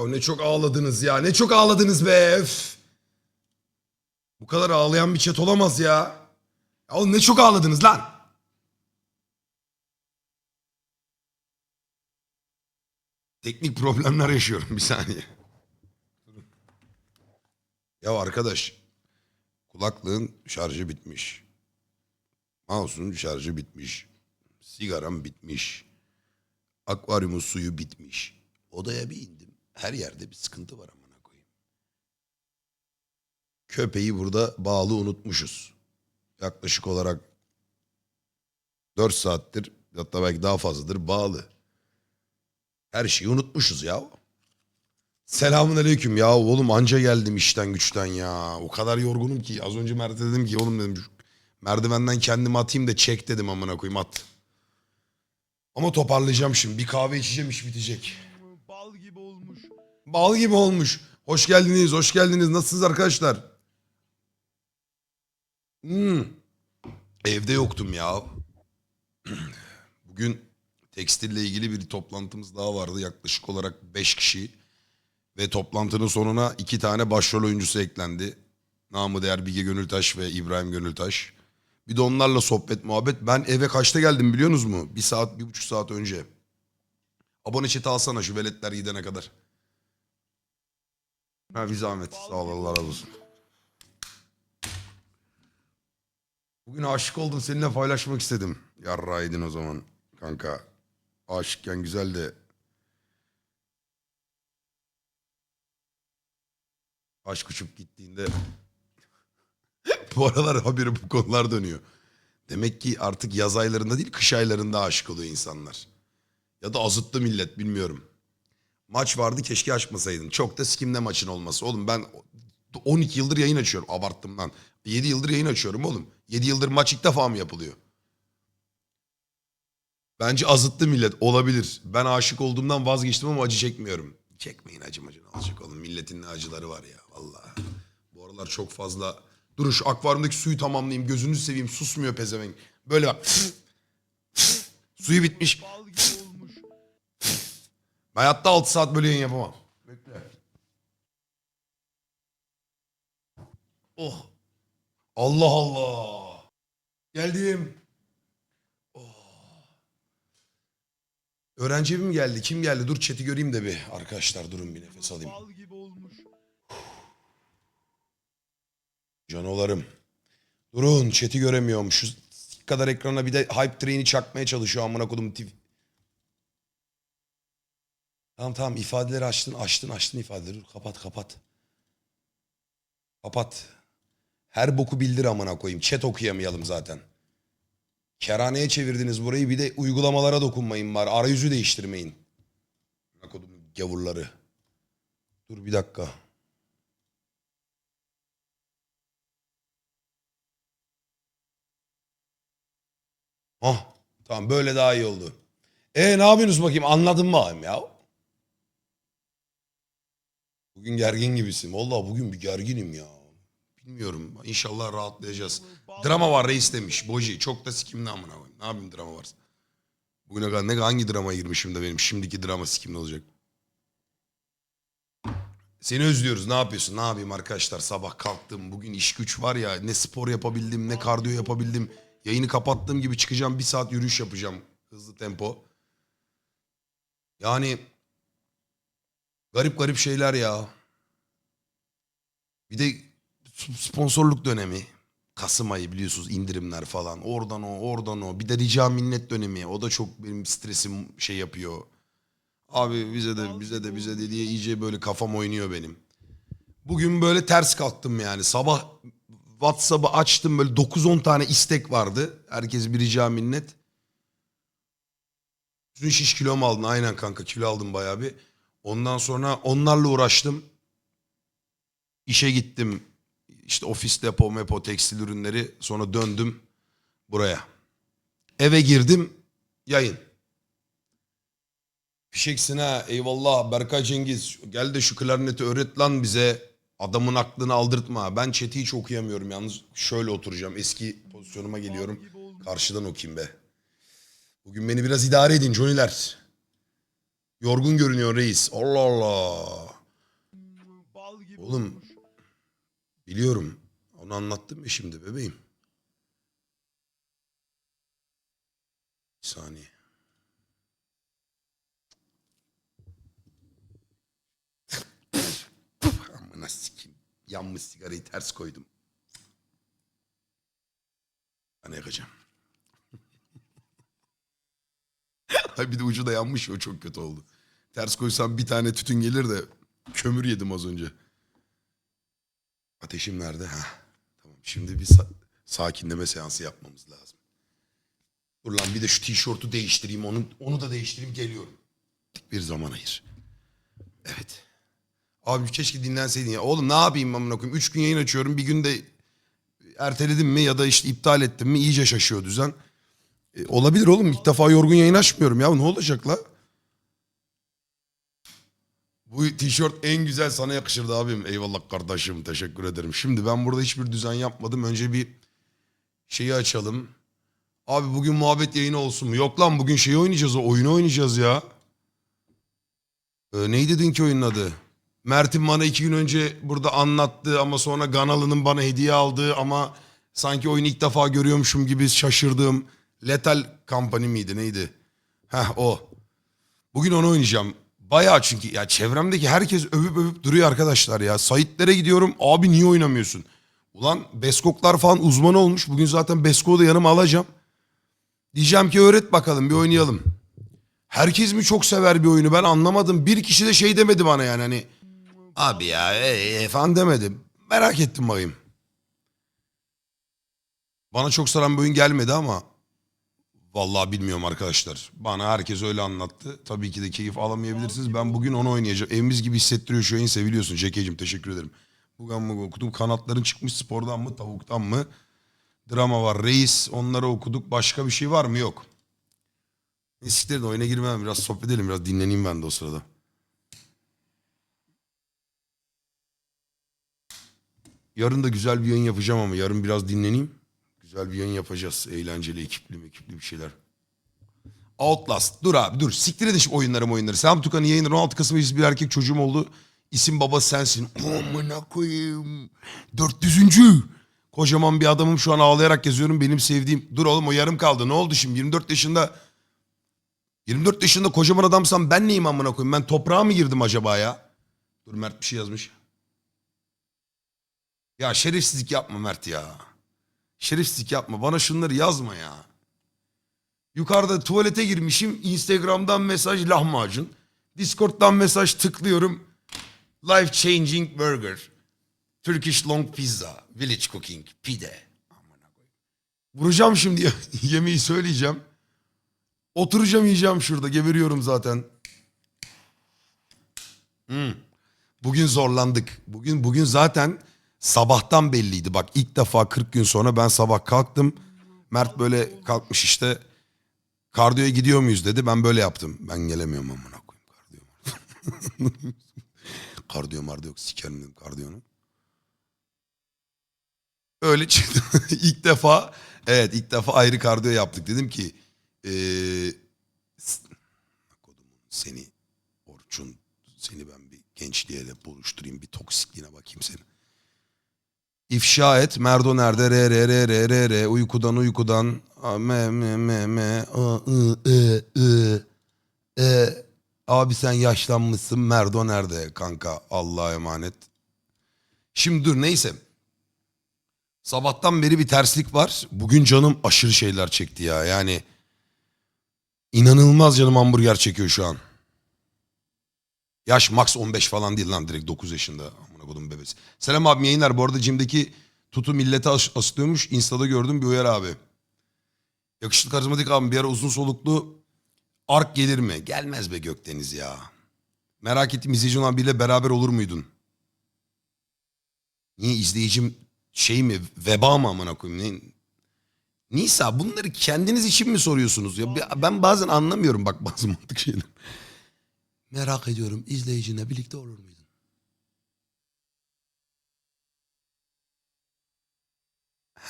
O ne çok ağladınız ya. Ne çok ağladınız be. Öf. Bu kadar ağlayan bir chat olamaz ya. Ya oğlum ne çok ağladınız lan. Teknik problemler yaşıyorum bir saniye. Ya arkadaş kulaklığın şarjı bitmiş. Mouse'un şarjı bitmiş. Sigaram bitmiş. Akvaryumun suyu bitmiş. Odaya bir indim. Her yerde bir sıkıntı var amına koyayım. Köpeği burada bağlı unutmuşuz. Yaklaşık olarak 4 saattir hatta belki daha fazladır bağlı. Her şeyi unutmuşuz ya. Selamun aleyküm ya oğlum anca geldim işten güçten ya. O kadar yorgunum ki az önce Mert'e dedim ki oğlum dedim merdivenden kendimi atayım da çek dedim amına koyayım at. Ama toparlayacağım şimdi. Bir kahve içeceğim iş bitecek. Gibi olmuş. Bal gibi olmuş. Hoş geldiniz, hoş geldiniz. Nasılsınız arkadaşlar? Hmm. Evde yoktum ya. Bugün tekstille ilgili bir toplantımız daha vardı. Yaklaşık olarak 5 kişi. Ve toplantının sonuna iki tane başrol oyuncusu eklendi. Namı değer Bilge Gönültaş ve İbrahim Gönültaş. Bir de onlarla sohbet muhabbet. Ben eve kaçta geldim biliyorsunuz mu? Bir saat, bir buçuk saat önce. Abone chat'i alsana şu veletler gidene kadar. Ha bir zahmet. Sağ ol Allah razı olsun. Bugün aşık oldum seninle paylaşmak istedim. Yarraydın o zaman kanka. Aşıkken güzel de. Aşk uçup gittiğinde. bu aralar haberi bu konular dönüyor. Demek ki artık yaz aylarında değil kış aylarında aşık oluyor insanlar. Ya da azıttı millet bilmiyorum. Maç vardı keşke açmasaydın. Çok da sikimde maçın olması. Oğlum ben 12 yıldır yayın açıyorum. Abarttım lan. 7 yıldır yayın açıyorum oğlum. 7 yıldır maç ilk defa mı yapılıyor? Bence azıttı millet. Olabilir. Ben aşık olduğumdan vazgeçtim ama acı çekmiyorum. Çekmeyin acım acı ne olacak oğlum. Milletin ne acıları var ya. Vallahi. Bu aralar çok fazla... Dur şu akvaryumdaki suyu tamamlayayım. Gözünüzü seveyim. Susmuyor pezevenk. Böyle bak. Suyu bitmiş. Ben hayatta 6 saat böyle yayın yapamam. Bekle. Oh. Allah Allah. Geldim. Oh. Öğrenci mi geldi? Kim geldi? Dur chat'i göreyim de bir. Arkadaşlar durun bir nefes alayım. Bal gibi olmuş. Canolarım. Durun chat'i göremiyorum. Şu kadar ekrana bir de hype train'i çakmaya çalışıyor amına kodum. Tamam tamam ifadeleri açtın açtın açtın ifadeleri. Dur, kapat kapat. Kapat. Her boku bildir amına koyayım. Chat okuyamayalım zaten. Kerhaneye çevirdiniz burayı bir de uygulamalara dokunmayın var. Arayüzü değiştirmeyin. Amına kodum gavurları. Dur bir dakika. Oh tamam böyle daha iyi oldu. E ne yapıyorsunuz bakayım anladın mı ya? Bugün gergin gibisin. Vallahi bugün bir gerginim ya. Bilmiyorum. İnşallah rahatlayacağız. Drama var reis demiş. Boji çok da sikimli amına koyayım. Ne yapayım drama varsa. Bugüne kadar ne hangi drama girmişim de benim şimdiki drama sikimli olacak. Seni özlüyoruz. Ne yapıyorsun? Ne yapayım arkadaşlar? Sabah kalktım. Bugün iş güç var ya. Ne spor yapabildim, ne kardiyo yapabildim. Yayını kapattığım gibi çıkacağım. Bir saat yürüyüş yapacağım. Hızlı tempo. Yani garip garip şeyler ya. Bir de sponsorluk dönemi. Kasım ayı biliyorsunuz indirimler falan. Oradan o, oradan o. Bir de rica minnet dönemi. O da çok benim stresim şey yapıyor. Abi bize de bize de bize de diye iyice böyle kafam oynuyor benim. Bugün böyle ters kalktım yani. Sabah WhatsApp'ı açtım böyle 9-10 tane istek vardı. Herkes bir rica minnet. Bütün şiş kilo mu aldın? Aynen kanka kilo aldım bayağı bir. Ondan sonra onlarla uğraştım. İşe gittim. İşte ofis depo mepo tekstil ürünleri. Sonra döndüm buraya. Eve girdim. Yayın. Fişeksin ha eyvallah Berkay Cengiz. Gel de şu klarneti öğret lan bize. Adamın aklını aldırtma. Ben chat'i hiç okuyamıyorum yalnız. Şöyle oturacağım. Eski pozisyonuma geliyorum. Karşıdan okuyayım be. Bugün beni biraz idare edin Johnny'ler. Yorgun görünüyor reis. Allah Allah. Oğlum. Biliyorum. Onu anlattım ya şimdi bebeğim. Bir saniye. Amına sikeyim. Yanmış sigarayı ters koydum. Ben yakacağım. Ay bir de ucu da yanmış ya, o çok kötü oldu. Ters koysam bir tane tütün gelir de kömür yedim az önce. Ateşim nerede? Ha. Tamam. Şimdi bir sa- sakinleme seansı yapmamız lazım. Dur lan bir de şu tişörtü değiştireyim. Onu, onu da değiştireyim geliyorum. Bir zaman ayır. Evet. Abi keşke dinlenseydin ya. Oğlum ne yapayım amına koyayım? Üç gün yayın açıyorum. Bir gün de erteledim mi ya da işte iptal ettim mi iyice şaşıyor düzen. E, olabilir oğlum. İlk defa yorgun yayın açmıyorum ya. Ne olacak la? Bu tişört en güzel sana yakışırdı abim. Eyvallah kardeşim. Teşekkür ederim. Şimdi ben burada hiçbir düzen yapmadım. Önce bir şeyi açalım. Abi bugün muhabbet yayını olsun mu? Yok lan bugün şeyi oynayacağız. O oyunu oynayacağız ya. Ee, neydi dünkü oyunun adı? Mert'in bana iki gün önce burada anlattığı ama sonra Ganalı'nın bana hediye aldığı ama sanki oyunu ilk defa görüyormuşum gibi şaşırdığım Lethal Company miydi neydi? Heh o. Bugün onu oynayacağım. Bayağı çünkü ya çevremdeki herkes övüp övüp duruyor arkadaşlar ya. Saitlere gidiyorum abi niye oynamıyorsun? Ulan Beskoklar falan uzman olmuş. Bugün zaten Beskok'u da yanıma alacağım. Diyeceğim ki öğret bakalım bir oynayalım. Herkes mi çok sever bir oyunu ben anlamadım. Bir kişi de şey demedi bana yani hani. Abi ya e, e, falan demedi. Merak ettim bakayım. Bana çok saran bir oyun gelmedi ama Vallahi bilmiyorum arkadaşlar. Bana herkes öyle anlattı. Tabii ki de keyif alamayabilirsiniz. Ben bugün onu oynayacağım. Evimiz gibi hissettiriyor şu yayın. Seviliyorsun Cekeciğim. Teşekkür ederim. Bugün mü okudum. Kanatların çıkmış spordan mı tavuktan mı? Drama var. Reis onları okuduk. Başka bir şey var mı? Yok. Eskiden oyuna girmem. Biraz sohbet edelim. Biraz dinleneyim ben de o sırada. Yarın da güzel bir yayın yapacağım ama yarın biraz dinleneyim. Güzel bir yayın yapacağız. Eğlenceli, ekipli, ekipli bir şeyler. Outlast. Dur abi dur. Siktir edin şu oyunları oyunları. Selam Tukan'ın yayınları 16 Kasım gecesi bir erkek çocuğum oldu. İsim babası sensin. Amına koyayım. 400. Kocaman bir adamım şu an ağlayarak geziyorum. Benim sevdiğim. Dur oğlum o yarım kaldı. Ne oldu şimdi? 24 yaşında 24 yaşında kocaman adamsam ben neyim amına koyayım? Ben toprağa mı girdim acaba ya? Dur Mert bir şey yazmış. Ya şerefsizlik yapma Mert ya. Şerefsizlik yapma. Bana şunları yazma ya. Yukarıda tuvalete girmişim. Instagram'dan mesaj lahmacun. Discord'dan mesaj tıklıyorum. Life changing burger. Turkish long pizza. Village cooking. Pide. Vuracağım şimdi yemeği söyleyeceğim. Oturacağım yiyeceğim şurada. Geberiyorum zaten. Hmm. Bugün zorlandık. Bugün bugün zaten sabahtan belliydi. Bak ilk defa 40 gün sonra ben sabah kalktım. Mert böyle kalkmış işte. Kardiyoya gidiyor muyuz dedi. Ben böyle yaptım. Ben gelemiyorum amına koyayım kardiyo. kardiyo mardiyo yok. Sikerim dedim kardiyonu. Öyle çıktı. ilk defa evet ilk defa ayrı kardiyo yaptık. Dedim ki kodumun seni Orçun seni ben bir gençliğe de buluşturayım bir toksikliğine bakayım senin. İfşa et. Merdo nerede? Re re re re re re. Uykudan uykudan. A, me me me me. A, ı, ı, ı. E. Abi sen yaşlanmışsın. Merdo nerede kanka? Allah'a emanet. Şimdi dur neyse. Sabahtan beri bir terslik var. Bugün canım aşırı şeyler çekti ya. Yani inanılmaz canım hamburger çekiyor şu an. Yaş max 15 falan değil lan direkt 9 yaşında. Amına kodum bebesi. Selam abim yayınlar. Bu arada Cim'deki tutu millete as- asılıyormuş. Insta'da gördüm bir uyar abi. Yakışıklı karizmatik abim bir ara uzun soluklu ark gelir mi? Gelmez be Gökdeniz ya. Merak ettim izleyici olan biriyle beraber olur muydun? Niye izleyicim şey mi veba mı amına koyayım? Ne? Nisa bunları kendiniz için mi soruyorsunuz? ya? Ben- bazen anlamıyorum bak bazı mantık şeyler. Merak ediyorum izleyicinle birlikte olur muydun?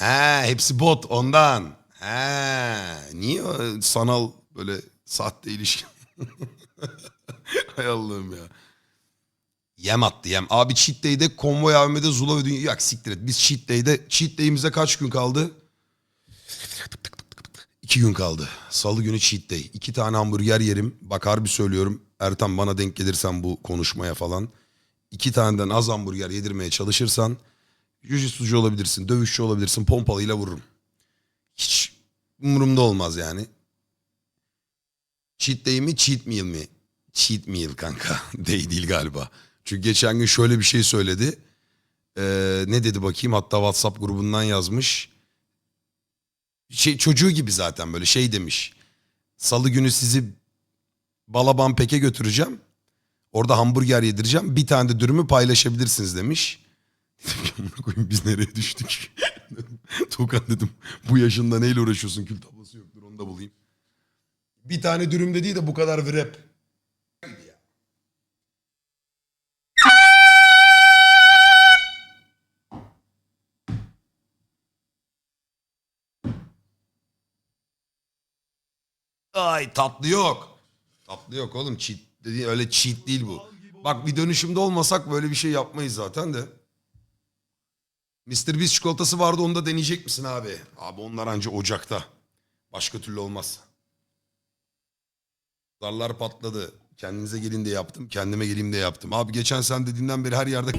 He hepsi bot ondan. He niye sanal böyle sahte ilişki? Hay Allah'ım ya. Yem attı yem. Abi cheat day'de konvoy AVM'de Zula ve Dünya... Yak siktir et. Biz cheat day'de... Cheat day'imize kaç gün kaldı? İki gün kaldı. Salı günü cheat day. İki tane hamburger yerim. Bak harbi söylüyorum. Ertan bana denk gelirsen bu konuşmaya falan. İki taneden az hamburger yedirmeye çalışırsan... Jujitsucu olabilirsin, dövüşçü olabilirsin, pompalıyla vururum. Hiç umurumda olmaz yani. Cheat day mi, cheat meal mi? Cheat meal kanka. Day değil galiba. Çünkü geçen gün şöyle bir şey söyledi. Ee, ne dedi bakayım? Hatta WhatsApp grubundan yazmış. Şey çocuğu gibi zaten böyle şey demiş. Salı günü sizi Balaban Pek'e götüreceğim. Orada hamburger yedireceğim. Bir tane de dürümü paylaşabilirsiniz demiş. Dedim ki, "Amına koyayım biz nereye düştük? Tuğkan dedim bu yaşında neyle uğraşıyorsun? Kül tablası yoktur onu da bulayım. Bir tane dürüm dediği de bu kadar vrep. Ay tatlı yok. Tatlı yok oğlum. Cheat dediğin öyle cheat değil bu. Bak bir dönüşümde olmasak böyle bir şey yapmayız zaten de. Mr. Beast çikolatası vardı onu da deneyecek misin abi? Abi onlar anca Ocak'ta. Başka türlü olmaz. Zarlar patladı. Kendinize gelin diye yaptım. Kendime geleyim diye yaptım. Abi geçen sen dediğinden beri her yerde...